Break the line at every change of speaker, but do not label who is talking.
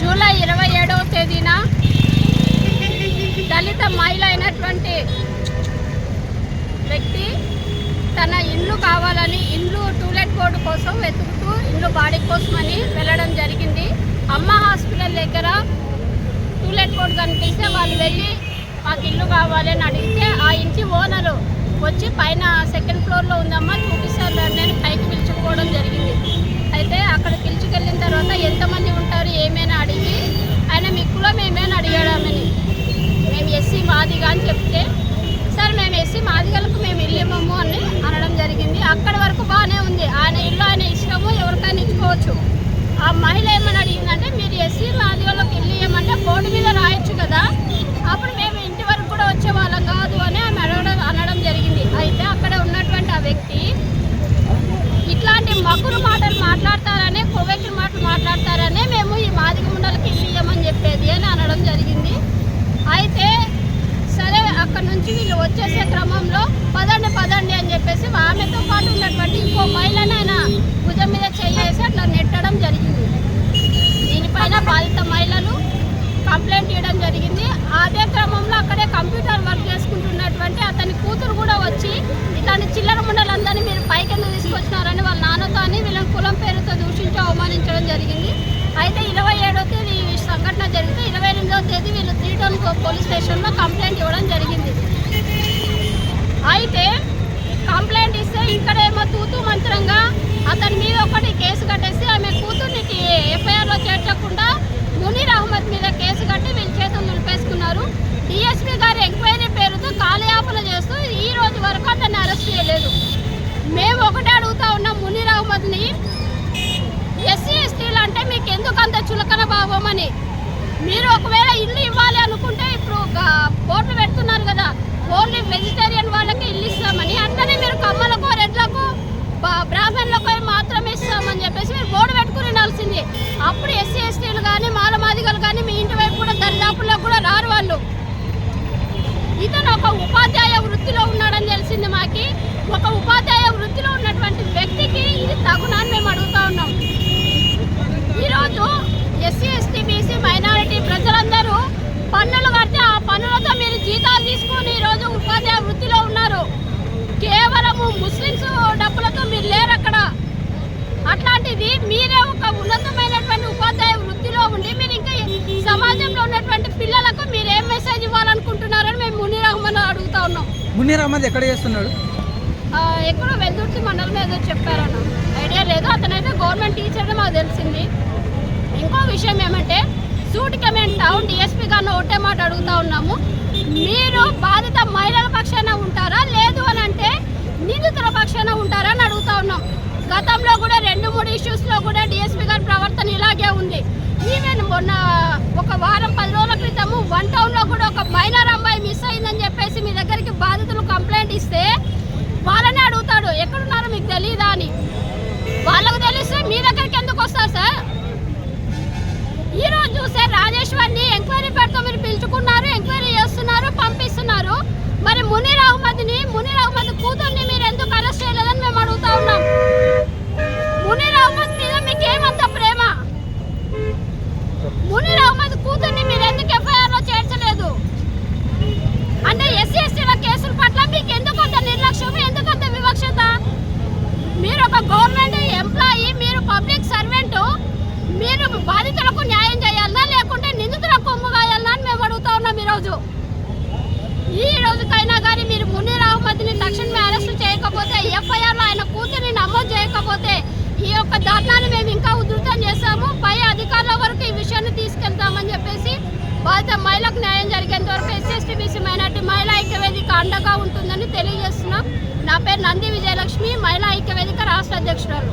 July ఇరవై ఏడవ తేదీన దళిత మహిళ అయినటువంటి వ్యక్తి తన ఇల్లు కావాలని ఇల్లు టూలెట్ బోర్డు కోసం వెతుకుతూ ఇల్లు బాడీ కోసమని వెళ్ళడం జరిగింది. అమ్మ హాస్పిటల్ దగ్గర టూలెట్ బోర్డు కనిపిస్తే వాళ్ళు వెళ్ళి మాకు ఇల్లు కావాలి అని అడిగితే ఆ ఇంటి ఓనరు వచ్చి పైన సెకండ్ ఫ్లోర్లో ఉందమ్మా ఆయన ఇల్లు ఆయన ఇష్టము ఎవరికైనా ఇచ్చుకోవచ్చు. ఆ మహిళ ఏమని అడిగిందంటే మీరు ఎస్సీ వాళ్ళకి ఇల్లు ఇవ్వమంటే బోర్డు మీద రాయొచ్చు కదా. అప్పుడు మేము ఇంటి వరకు కూడా వచ్చే వాళ్ళం కాదు అని ఆమె అడగడం అనడం జరిగింది. అయితే అక్కడ ఉన్నటువంటి ఆ వ్యక్తి ఇట్లాంటి మగురు మాటలు మాట్లాడతారనే కొవ్వెక్కిన మాటలు మాట్లాడతారనే మేము ఈ మాదిగ ముండలకి ఇల్లు ఇవ్వమని చెప్పేది అని అనడం జరిగింది. అయితే సరే అక్కడ నుంచి వీళ్ళు వచ్చేసే క్రమంలో పదండి పదండి అని చెప్పేసి ఆమెతో పాటు ఉన్నటువంటి ఇంకో మహిళ ఆయన భుజం మీద చేయేసి అట్లా నెట్టడం జరిగింది పైన బాధిత మహిళలు కంప్లైంట్ ఇవ్వడం జరిగింది. అదే క్రమంలో అక్కడే కంప్యూటర్ వర్క్ చేసుకుంటున్నటువంటి అతని కూతురు కూడా వచ్చి ఇట్లాంటి చిల్లర ముండలందరినీ మీరు పైకి తీసుకొచ్చినారని వాళ్ళ నాన్నతో అని వీళ్ళని కులం పేరుతో దూషించి అవమానించడం జరిగింది. అయితే ఇరవై ఏడో తేదీ ఈ సంఘటన జరిగితే ఇరవై ఎనిమిదవ తేదీ వీళ్ళు త్రీ టౌన్ పోలీస్ స్టేషన్లో కంప్లైంట్ ఇవ్వడం జరిగింది. అయితే కంప్లైంట్ ఇస్తే ఇక్కడేమో తూతూ మంత్రంగా అతని మీద ఒకటి కేసు కట్టేసి ఆమె కూతురు ఎఫ్ఐఆర్లో చేర్చకుండా మునీర్ అహ్మద్ మీద కేసు కట్టి వీళ్ళ చేతులు నిలిపేసుకున్నారు. డిఎస్పీ గారు ఎంక్వైరీ పేరుతో కాలయాపన చేస్తూ ఈ రోజు వరకు అతన్ని అరెస్ట్ చేయలేదు. మేము ఒకటే అడుగుతా ఉన్నాం మునీర్ అహ్మద్ని ఎస్సీ ఎస్టీలు అంటే మీకు ఎందుకు అంత చులకన భావం అని. మీరు ఒకవేళ ఇల్లు ఇవ్వాలి అనుకుంటే ఇప్పుడు బోర్డు పెడుతున్నారు కదా ఓన్లీ వెజిటేరియన్ వాళ్ళకి ఇల్లు ఇస్తామని అట్లనే మీరు కమ్మలకు రెడ్లకు బ- బ్రాహ్మణులకు మాత్రమే ఇస్తామని చెప్పేసి మీరు బోర్డు పెట్టుకుని ఉండాల్సింది అప్పుడు ఎస్సీ ఎస్టీలు కానీ మాలమాదిగలు కానీ మీ ఇంటి వైపు కూడా దరిదాపుల్లో కూడా రారు వాళ్ళు ఇతను ఒక ఉపాధ్యాయ వృత్తిలో ఉన్నాడని తెలిసింది మాకి. ఒక ఉపాధ్యాయ వృత్తిలో ఉన్నటువంటి వ్యక్తికి ఇది తగునా అని మేము అడుగుతా ఉన్నాం. ఈరోజు ఎస్సీ ఎస్టీ బీసీ మైనారిటీ ప్రజలందరూ పన్నులు కడితే ఆ పన్నులతో మీరు జీతాలు తీసుకొని ఈరోజు ఉపాధ్యాయ వృత్తిలో ఉన్నారు. కేవలము ముస్లిమ్స్ డబ్బులతో మీరు లేరు అక్కడ. అట్లాంటిది మీరే ఒక ఉన్నతమైనటువంటి ఉపాధ్యాయ వృత్తిలో ఉండి మీరు ఇంకా సమాజంలో ఉన్నటువంటి పిల్లలు మీరు ఏం మెసేజ్ ఇవ్వాలనుకుంటున్నారని మేము మునీర్ అహ్మద్ అడుగుతా ఉన్నాం.
మునీర్ అహ్మద్ ఎక్కడ చేస్తున్నాడు?
ఎక్కడో వెల్దుర్తి మండలం ఏదో చెప్పారన్న. ఐడియా లేదు అతనైతే గవర్నమెంట్ టీచర్ మాకు తెలిసింది. ఇంకో విషయం ఏమంటే సూటిగా మేము టౌన్ డిఎస్పీ గారిని ఒకటే మాట అడుగుతా ఉన్నాము. మీరు బాధిత మహిళల పక్షాన ఉంటారా? లేదు అని అంటే నిందితుల పక్షాన ఉంటారా అని అడుగుతా ఉన్నాం. గతంలో కూడా రెండు మూడు ఇష్యూస్లో కూడా డిఎస్పీ గారి ప్రవర్తన ఇలాగే ఉంది. ఈవెన్ మొన్న ఒక వారం పది రోజుల క్రితము వన్ టౌన్లో కూడా ఒక మైనర్ అమ్మాయి మిస్ అయిందని చెప్పేసి మీ దగ్గరికి బాధితులు కంప్లైంట్ ఇస్తే వాళ్ళనే అడుగుతాడు ఎక్కడున్నారో మీకు తెలియదా అని వాళ్ళకు తెలిస్తే మీ దగ్గరికి ఎందుకు వస్తారు సార్ ఈ రోజు చూస్తే రాజేశ్వర్ని ఎంక్వైరీ పేరుతో మీరు పిలుచుకున్నారు ఎంక్వైరీ చేస్తున్నారు పంపిస్తున్నారు మరి మునీర్ అహ్మద్ని మునీర్ అహ్మద్ కూతుర్ని మీరు ఎందుకు అరెస్ట్ చేయలేదని మేము అడుగుతా ఉన్నాం మునీర్ అహ్మద్ మీద మీకు ఏమంత ప్రేమ మునీర్ అహ్మద్ కూతుర్ని మీరు ఎందుకు ఎఫ్ఐఆర్లో చేర్చలేదు? అంటే ఎస్సీ ఎస్టీల కేసుల పట్ల మీకు ఎందుకు అంత నిర్లక్ష్యం ఎందుకు అంత వివక్షత? మీరు ఒక గవర్నమెంట్ ఎంప్లాయీ మీరు పబ్లిక్ సర్వెంట్ మీరు బాధితులకు న్యాయం చేయాలనా లేకుంటే నిందితులకు కొమ్ము కాయాలనా అని మేము అడుగుతా ఉన్నాం ఈరోజు. ఈ రోజుకైనా కానీ మీరు మునీర్ అహ్మద్ని తక్షణమే అరెస్ట్ చేయకపోతే ఎఫ్ఐఆర్లో ఆయన కూతురిని నమోదు చేయకపోతే ఈ యొక్క ధర్నాన్ని మేము ఇంకా ఉధృతం చేస్తాము పై అధికారుల వరకు తీసుకెళ్తామని చెప్పేసి బాధిత మహిళకు న్యాయం జరిగేంత వరకు ఎస్సీ బీసీ మైనార్టీ మహిళా ఐక్యవేదిక అండగా ఉంటుందని తెలియజేస్తున్నాం. నా పేరు నంది విజయలక్ష్మి మహిళా ఐక్యవేదిక రాష్ట్ర అధ్యక్షురాలు.